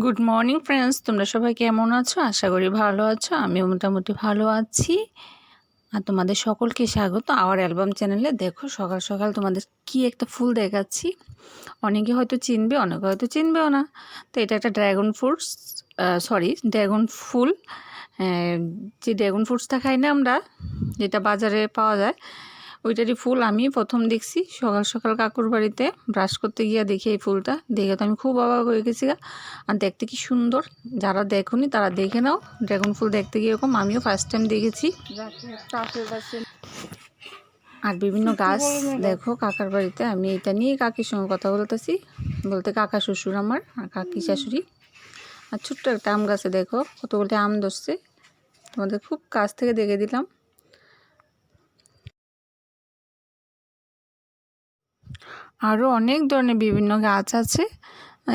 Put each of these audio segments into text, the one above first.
Good morning friends তোমরা সবাই কেমন আছো? আশা করি ভালো আছো। আমিও মোটামুটি ভালো আছি। আর তোমাদের সকলকে স্বাগত। আওয়ার অ্যালবাম চ্যানেলে দেখো, সকাল সকাল তোমাদের কি একটা ফুল দেখাচ্ছি। অনেকে হয়তো চিনবে, অনেকে হয়তো চিনবেও না। তো এটা একটা ড্রাগন ফ্রুটস সরি ড্রাগন ফুল। যে ড্রাগন ফ্রুটসটা খাই না আমরা, যেটা বাজারে পাওয়া যায় ওইটারই ফুল আমি প্রথম দেখছি। সকাল সকাল কাকুর বাড়িতে ব্রাশ করতে গিয়ে দেখি এই ফুলটা। দেখে তো আমি খুব অবাক হয়ে গেছি গা। আর দেখতে কি সুন্দর। যারা দেখোনি তারা দেখে নাও। ড্রাগন ফুল দেখতে গিয়ে এরকম আমিও ফার্স্ট টাইম দেখেছি। আর বিভিন্ন গাছ দেখো কাকার বাড়িতে। আমি এটা নিয়ে কাকির সঙ্গে কথা বলতেছি। বলতে কাকা শ্বশুর আমার আর কাকি শাশুড়ি। আর ছোট্ট একটা আম গাছে দেখো কতগুলো আম ধরছে। তোমাদের খুব কাছ থেকে দেখে দিলাম। আরও অনেক ধরনের বিভিন্ন গাছ আছে।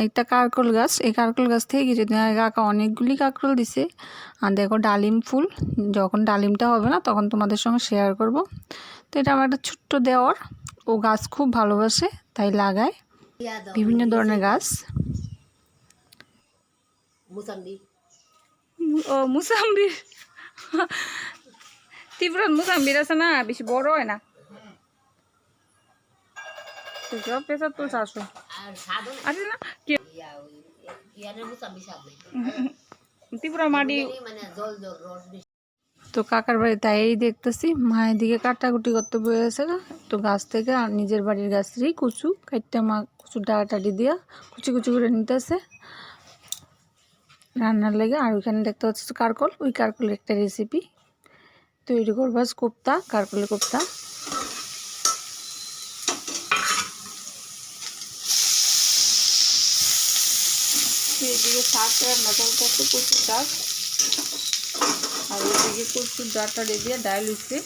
একটা কারকল গাছ এই কারকল গাছ থেকে কিছুদিন আগে কাকা অনেকগুলি কাকরোল দিছে। আর দেখো ডালিম ফুল যখন ডালিমটা হবে না তখন তোমাদের সঙ্গে শেয়ার করব। তো এটা আমার একটা ছোট্ট দেওয়ার ও গাছ খুব ভালোবাসে তাই লাগায়। বিভিন্ন ধরনের গাছ। ও মুসাম্বির। ত্রিপুরার মুসাম্বির আছে না বেশি বড় হয় না। সব পেশার তো চারশো আর সাধন আছে না কি ইয়া ইয়ানের মুসাম্বি স্বাদ নেই ত্রিপুরা মাটি মানে তো কাকার বাড়ি তাই দেখতেছি মায়ের দিকে কাটাকুটি করতে না তো গাছ থেকে আর নিজের বাড়ির গাছেরই কচু কাটটা মা কচু ডাটাটি দিয়া কুচি কুচি করে নিতেছে। রান্নার লেগে আর ওইখানে দেখতে পাচ্ছি কারকল ওই কারকলের একটা রেসিপি তৈরি করব আজ কোপ্তা কারকলের কোপ্তা এদিকে শাক রান্না চলতেছে কচু শাক আর ওইদিকে কচুর ডাটা দিয়ে ডাল হচ্ছে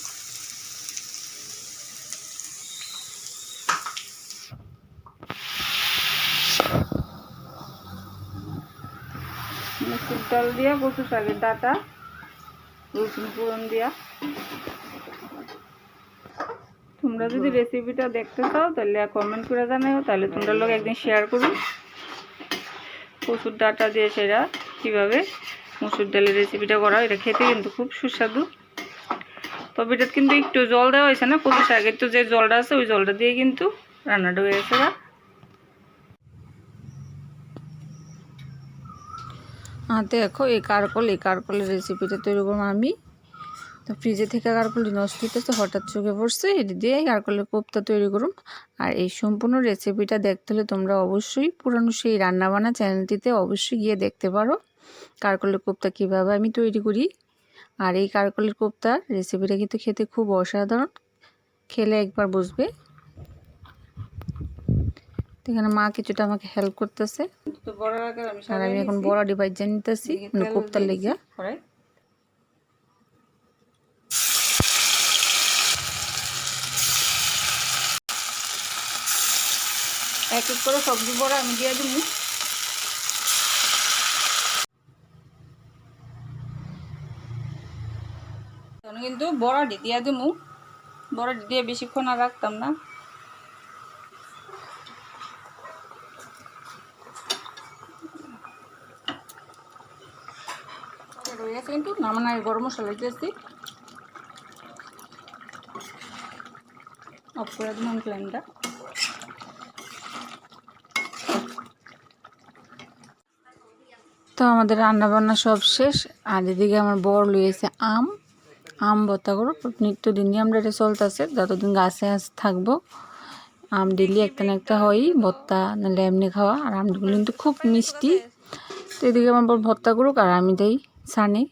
মুসুর ডাল দিয়া, কচু শাকের ডাটা, রসুন ফোড়ন দিয়া। তোমরা যদি রেসিপিটা দেখতে চাও, তাহলে কমেন্ট করে জানাও তাহলে তোমরা লোক একদিন শেয়ার করুন কচুর ডাটা দিয়ে সেটা কীভাবে মুসুর ডালের রেসিপিটা করা এটা খেতে কিন্তু খুব সুস্বাদু। তবে এটা কিন্তু একটু জল দেওয়া হয়েছে না কচু শাকের তো যে জলটা আছে, ওই জলটা দিয়ে কিন্তু রান্নাটা হয়ে গেছে। আর দেখো, এই কারকল, এই কারকলের রেসিপিটা তৈরি করব আমি। তো ফ্রিজে থেকে কারকলটি নষ্ট হইতেছে হঠাৎ চোখে পড়ছে এটি দিয়ে কারকলের কোপ্তা তৈরি করুন। আর এই সম্পূর্ণ রেসিপিটা দেখতে হলে তোমরা অবশ্যই পুরানো সেই রান্নাবান্না চ্যানেলটিতে অবশ্যই গিয়ে দেখতে পারো কারকলের কোপ্তা কীভাবে আমি তৈরি করি। আর এই কারকলের কোপ্তার রেসিপিটা কিন্তু খেতে খুব অসাধারণ। খেলে একবার বুঝবে। এখানে মা কিছুটা আমাকে হেল্প করতেছে। আর আমি এখন বড় ডিভাইস জানি নিতেছি মানে কোপ্তার লেগে এক এক করে সবজি বড়া আমি দিয়ে দিব। কিন্তু বড়াটি দিয়ে দিব। বড়াটি দিয়ে বেশিক্ষণ আর রাখতাম না। কিন্তু নামানোর গরম মশলা দিতেছি। অফ করে দিলাম ফ্লেমটা তো আমাদের রান্না বান্না সব শেষ। আর এদিকে আমার বড় লইয়েছে আম। আম ভর্তা করো নিত্যদিনই আমরা এটা চলতেছে। যতদিন গাছে আস থাকব, আম ডেলি একটা না একটা হয়ই, ভর্তা নাহলে এমনি খাওয়া। আর আমগুলো কিন্তু খুব মিষ্টি। তো এদিকে আমার বড় ভর্তা করুক আর আমি দেই সানি।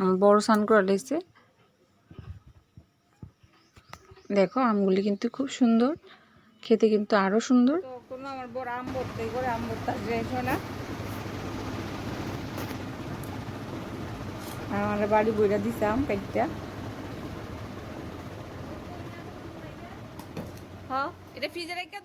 আমার বড় সান করে লেগেছে। দেখো, আমগুলি কিন্তু খুব সুন্দর। খেতে কিন্তু আরও সুন্দর। কোনো আমার বড় আম ভর্তাই করে, আম হয় না। আমার বাড়ি বইটা দিছাম কাইটটা। হ্যাঁ এটা ফ্রিজে রেখে